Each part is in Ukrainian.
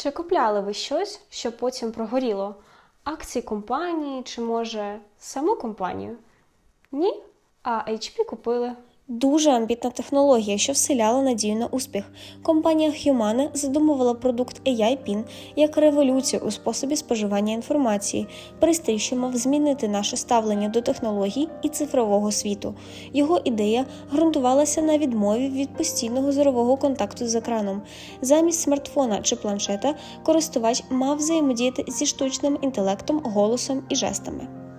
Чи купляли ви щось, що потім прогоріло? Акції компанії чи може саму компанію? Ні? А HP купили. Дуже амбітна технологія, що вселяла надію на успіх. Компанія Humane задумувала продукт AI PIN як революцію у способі споживання інформації, пристрій, що мав змінити наше ставлення до технологій і цифрового світу. Його ідея ґрунтувалася на відмові від постійного зорового контакту з екраном. Замість смартфона чи планшета користувач мав взаємодіяти зі штучним інтелектом, голосом і жестами.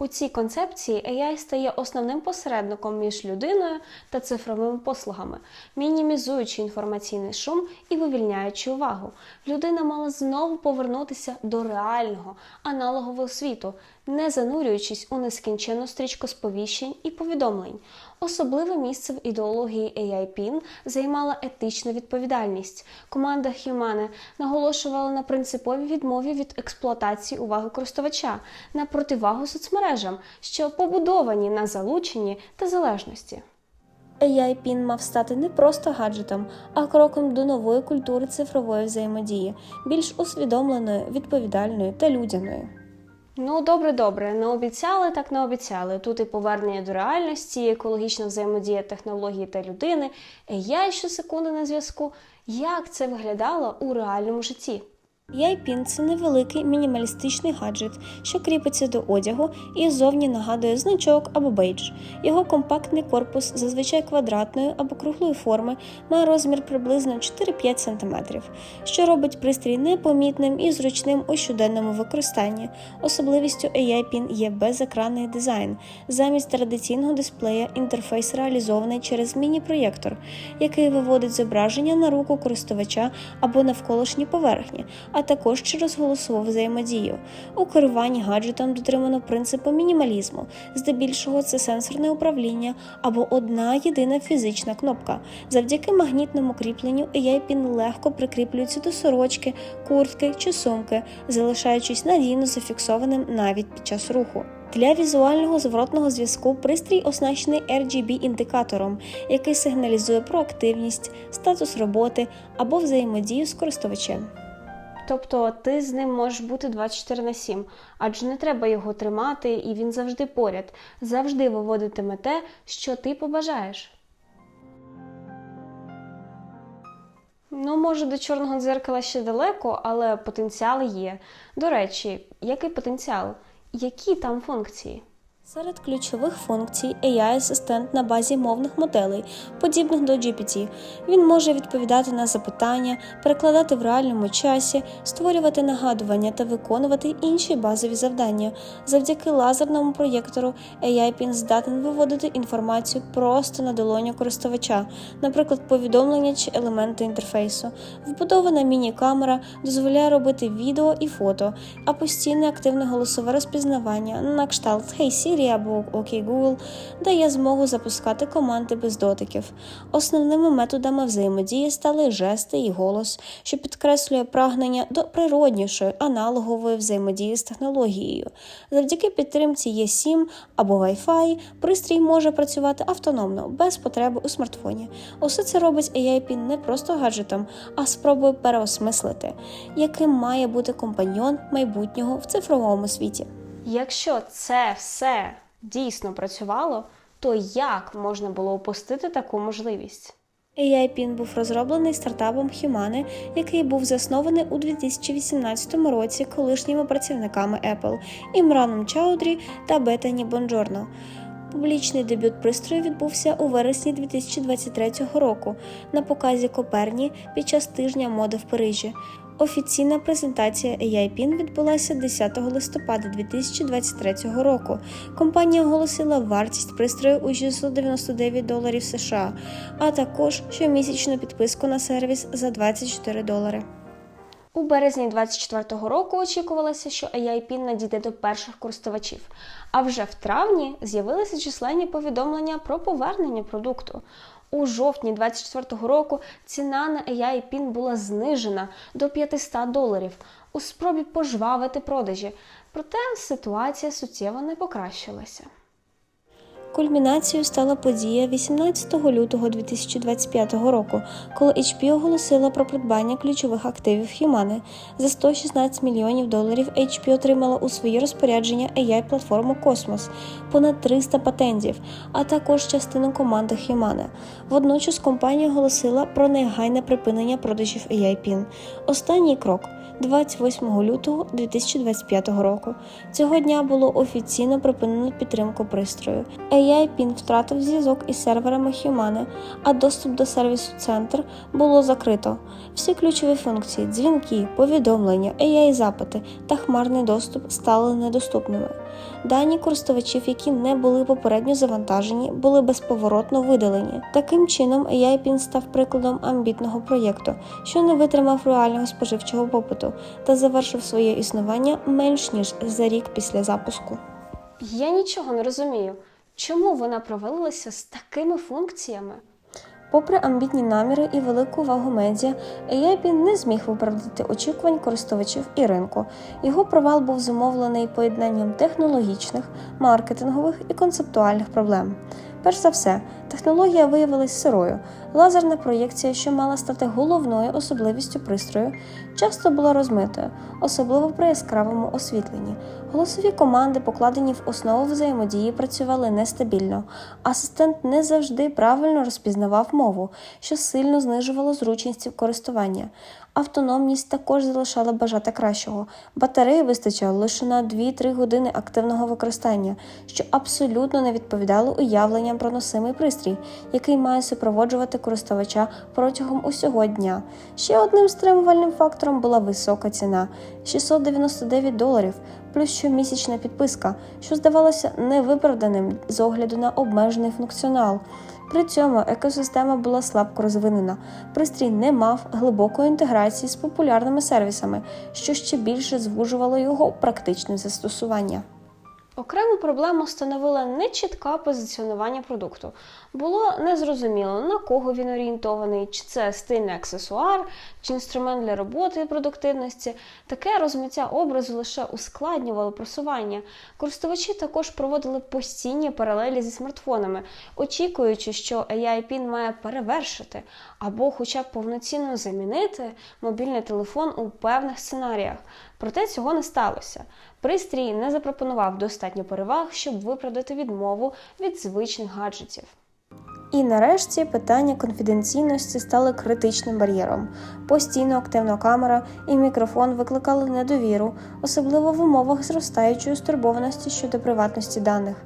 У цій концепції AI стає основним посередником між людиною та цифровими послугами, мінімізуючи інформаційний шум і вивільняючи увагу. Людина мала знову повернутися до реального аналогового світу, не занурюючись у нескінченну стрічку сповіщень і повідомлень. Особливе місце в ідеології AI PIN займала етична відповідальність. Команда Humane наголошувала на принциповій відмові від експлуатації уваги користувача на противагу соцмережам, що побудовані на залученні та залежності. AI PIN мав стати не просто гаджетом, а кроком до нової культури цифрової взаємодії, більш усвідомленої, відповідальної та людяною. Ну, добре, добре, не обіцяли, так не обіцяли. Тут і повернення до реальності, екологічна взаємодія технології та людини, AI щосекунди на зв'язку. Як це виглядало у реальному житті? AI-PIN – це невеликий мінімалістичний гаджет, що кріпиться до одягу і зовні нагадує значок або бейдж. Його компактний корпус, зазвичай квадратної або круглої форми, має розмір приблизно 4-5 см, що робить пристрій непомітним і зручним у щоденному використанні. Особливістю AI-PIN є безекранний дизайн. Замість традиційного дисплея інтерфейс реалізований через міні-проєктор, який виводить зображення на руку користувача або навколишні поверхні а також через голосову взаємодію. У керуванні гаджетом дотримано принципу мінімалізму, здебільшого це сенсорне управління або одна єдина фізична кнопка. Завдяки магнітному кріпленню AI-PIN легко прикріплюється до сорочки, куртки чи сумки, залишаючись надійно зафіксованим навіть під час руху. Для візуального зворотного зв'язку пристрій оснащений RGB-індикатором, який сигналізує про активність, статус роботи або взаємодію з користувачем. Тобто ти з ним можеш бути 24 на 7, адже не треба його тримати, і він завжди поряд, завжди виводитиме те, що ти побажаєш. Ну, може, до чорного дзеркала ще далеко, але потенціал є. До речі, який потенціал? Які там функції? Серед ключових функцій AI-асистент на базі мовних моделей, подібних до GPT. Він може відповідати на запитання, перекладати в реальному часі, створювати нагадування та виконувати інші базові завдання. Завдяки лазерному проєктору AI-PIN здатен виводити інформацію просто на долоню користувача, наприклад, повідомлення чи елементи інтерфейсу. Вбудована міні-камера дозволяє робити відео і фото, а постійне активне голосове розпізнавання на кшталт Hey Siri або OK Google дає змогу запускати команди без дотиків. Основними методами взаємодії стали жести і голос, що підкреслює прагнення до природнішої аналогової взаємодії з технологією. Завдяки підтримці E7 або Wi-Fi пристрій може працювати автономно, без потреби у смартфоні. Усе це робить AI-PIN не просто гаджетом, а спробою переосмислити, яким має бути компаньйон майбутнього в цифровому світі. Якщо це все дійсно працювало, то як можна було опустити таку можливість? AI-PIN був розроблений стартапом Humane, який був заснований у 2018 році колишніми працівниками Apple Імраном Чаудрі та Бетані Бонджорно. Публічний дебют пристрою відбувся у вересні 2023 року на показі Коперні під час тижня моди в Парижі. Офіційна презентація AI-PIN відбулася 10 листопада 2023 року. Компанія оголосила вартість пристрою у 699 доларів США, а також щомісячну підписку на сервіс за 24 долари. У березні 2024 року очікувалося, що AI-PIN надійде до перших користувачів, а вже в травні з'явилися численні повідомлення про повернення продукту. У жовтні 2024 року ціна на AI-PIN була знижена до 500 доларів у спробі пожвавити продажі, проте ситуація суттєво не покращилася. Кульмінацією стала подія 18 лютого 2025 року, коли HP оголосила про придбання ключових активів Humana. За 116 мільйонів доларів HP отримала у своє розпорядження AI-платформу Cosmos, понад 300 патентів, а також частину команди Humana. Водночас компанія оголосила про негайне припинення продажів AI-PIN. Останній крок. 28 лютого 2025 року. Цього дня було офіційно припинено підтримку пристрою. AI-PIN втратив зв'язок із серверами Humana, а доступ до сервісу Центр було закрито. Всі ключові функції, дзвінки, повідомлення, AI-запити та хмарний доступ стали недоступними. Дані користувачів, які не були попередньо завантажені, були безповоротно видалені. Таким чином, AI-PIN став прикладом амбітного проєкту, що не витримав реального споживчого попиту та завершив своє існування менш ніж за рік після запуску. Я нічого не розумію, чому вона провалилася з такими функціями. Попри амбітні наміри і велику увагу медіа, AI-PIN не зміг виправдати очікувань користувачів і ринку. Його провал був зумовлений поєднанням технологічних, маркетингових і концептуальних проблем. Перш за все, технологія виявилась сирою. Лазерна проєкція, що мала стати головною особливістю пристрою, часто була розмитою, особливо при яскравому освітленні. Голосові команди, покладені в основу взаємодії, працювали нестабільно. Асистент не завжди правильно розпізнавав мову, що сильно знижувало зручність користування. Автономність також залишала бажати кращого. Батареї вистачало лише на 2-3 години активного використання, що абсолютно не відповідало уявленням про носимий пристрій, який має супроводжувати користувача протягом усього дня. Ще одним стримувальним фактором була висока ціна 699 доларів, плюс щомісячна підписка, що здавалося невиправданим з огляду на обмежений функціонал. При цьому екосистема була слабко розвинена. Пристрій не мав глибокої інтеграції з популярними сервісами, що ще більше звужувало його практичне застосування. Окрему проблему становило нечітке позиціонування продукту. Було незрозуміло, на кого він орієнтований, чи це стильний аксесуар, чи інструмент для роботи і продуктивності. Таке розмиття образу лише ускладнювало просування. Користувачі також проводили постійні паралелі зі смартфонами, очікуючи, що AI-PIN має перевершити або хоча б повноцінно замінити мобільний телефон у певних сценаріях. Проте цього не сталося. Пристрій не запропонував достатньо переваг, щоб виправдати відмову від звичних гаджетів. І нарешті питання конфіденційності стали критичним бар'єром. Постійно активна камера і мікрофон викликали недовіру, особливо в умовах зростаючої стурбованості щодо приватності даних.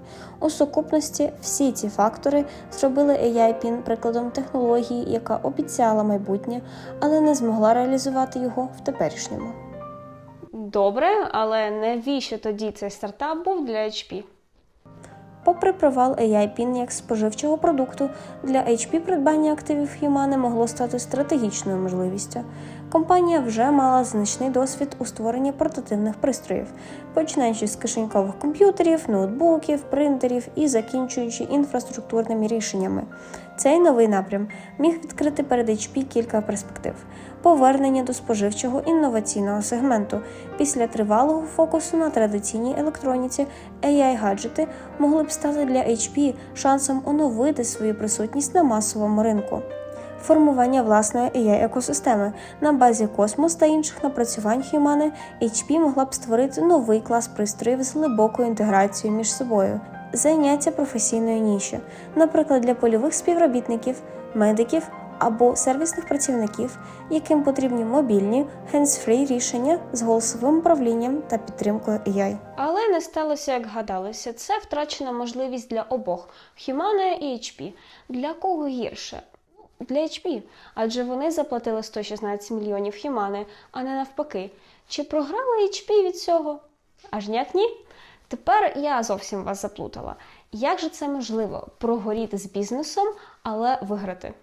У сукупності всі ці фактори зробили AI-PIN прикладом технології, яка обіцяла майбутнє, але не змогла реалізувати його в теперішньому. Добре, але навіщо тоді цей стартап був для HP? Попри провал AI-PIN як споживчого продукту, для HP придбання активів Humana могло стати стратегічною можливістю. Компанія вже мала значний досвід у створенні портативних пристроїв, починаючи з кишенькових комп'ютерів, ноутбуків, принтерів і закінчуючи інфраструктурними рішеннями. Цей новий напрям міг відкрити перед HP кілька перспектив: повернення до споживчого інноваційного сегменту. Після тривалого фокусу на традиційній електроніці AI-гаджети могли б стати для HP шансом оновити свою присутність на масовому ринку. Формування власної AI-екосистеми на базі Cosmos та інших напрацювань Humana HP могла б створити новий клас пристроїв з глибокою інтеграцією між собою, зайняття професійної ніші, наприклад, для польових співробітників, медиків або сервісних працівників, яким потрібні мобільні hands-free рішення з голосовим управлінням та підтримкою AI. Але не сталося, як гадалося. Це втрачена можливість для обох Humana і HP. Для кого гірше? Для HP, адже вони заплатили 116 мільйонів хімани, а не навпаки. Чи програла HP від цього? Аж ніяк ні. Тепер я зовсім вас заплутала. Як же це можливо прогоріти з бізнесом, але виграти?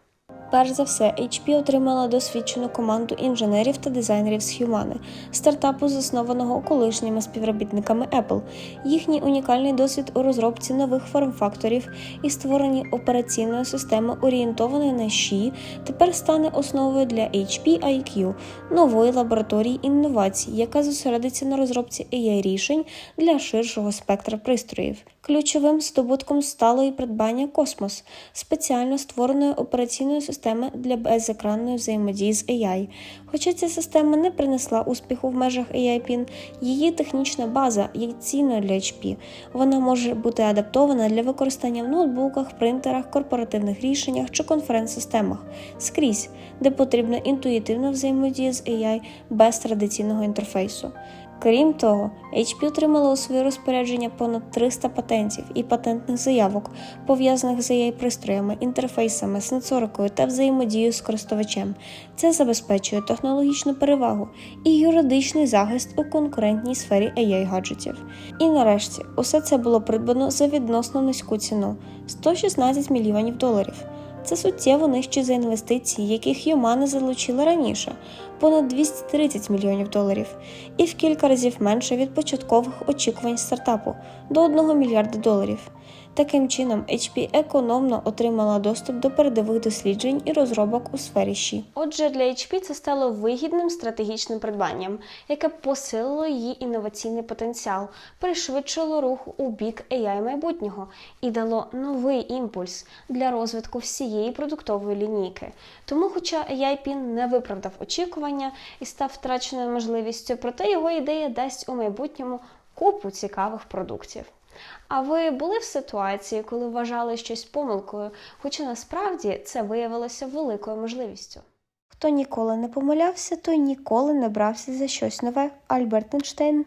Перш за все, HP отримала досвідчену команду інженерів та дизайнерів з Humana, стартапу, заснованого колишніми співробітниками Apple. Їхній унікальний досвід у розробці нових форм-факторів і створенні операційної системи, орієнтованої на Ші, тепер стане основою для HP IQ, нової лабораторії інновацій, яка зосередиться на розробці AI рішень для ширшого спектра пристроїв. Ключовим здобутком стало і придбання Космос, спеціально створеної операційної системи для безекранної взаємодії з AI. Хоча ця система не принесла успіху в межах AI PIN, її технічна база є цінною для HP. Вона може бути адаптована для використання в ноутбуках, принтерах, корпоративних рішеннях чи конференц-системах скрізь, де потрібна інтуїтивна взаємодія з AI без традиційного інтерфейсу. Крім того, HP отримала у своє розпорядження понад 300 патентів і патентних заявок, пов'язаних з AI пристроями, інтерфейсами, сенсорикою та взаємодією з користувачем. Це забезпечує технологічну перевагу і юридичний захист у конкурентній сфері AI гаджетів. І нарешті, усе це було придбано за відносно низьку ціну 116 мільйонів доларів. Це суттєво нижче за інвестиції, яких Юмани залучили раніше понад 230 мільйонів доларів, і в кілька разів менше від початкових очікувань стартапу до 1 мільярда доларів. Таким чином, HP економно отримала доступ до передових досліджень і розробок у сфері ЩІ. Отже, для HP це стало вигідним стратегічним придбанням, яке посилило її інноваційний потенціал, пришвидшило рух у бік AI майбутнього і дало новий імпульс для розвитку всієї продуктової лінійки. Тому, хоча AI PIN не виправдав очікування і став втраченою можливістю, проте його ідея дасть у майбутньому купу цікавих продуктів. А ви були в ситуації, коли вважали щось помилкою, хоча насправді це виявилося великою можливістю? Хто ніколи не помилявся, той ніколи не брався за щось нове. Альберт Ейнштейн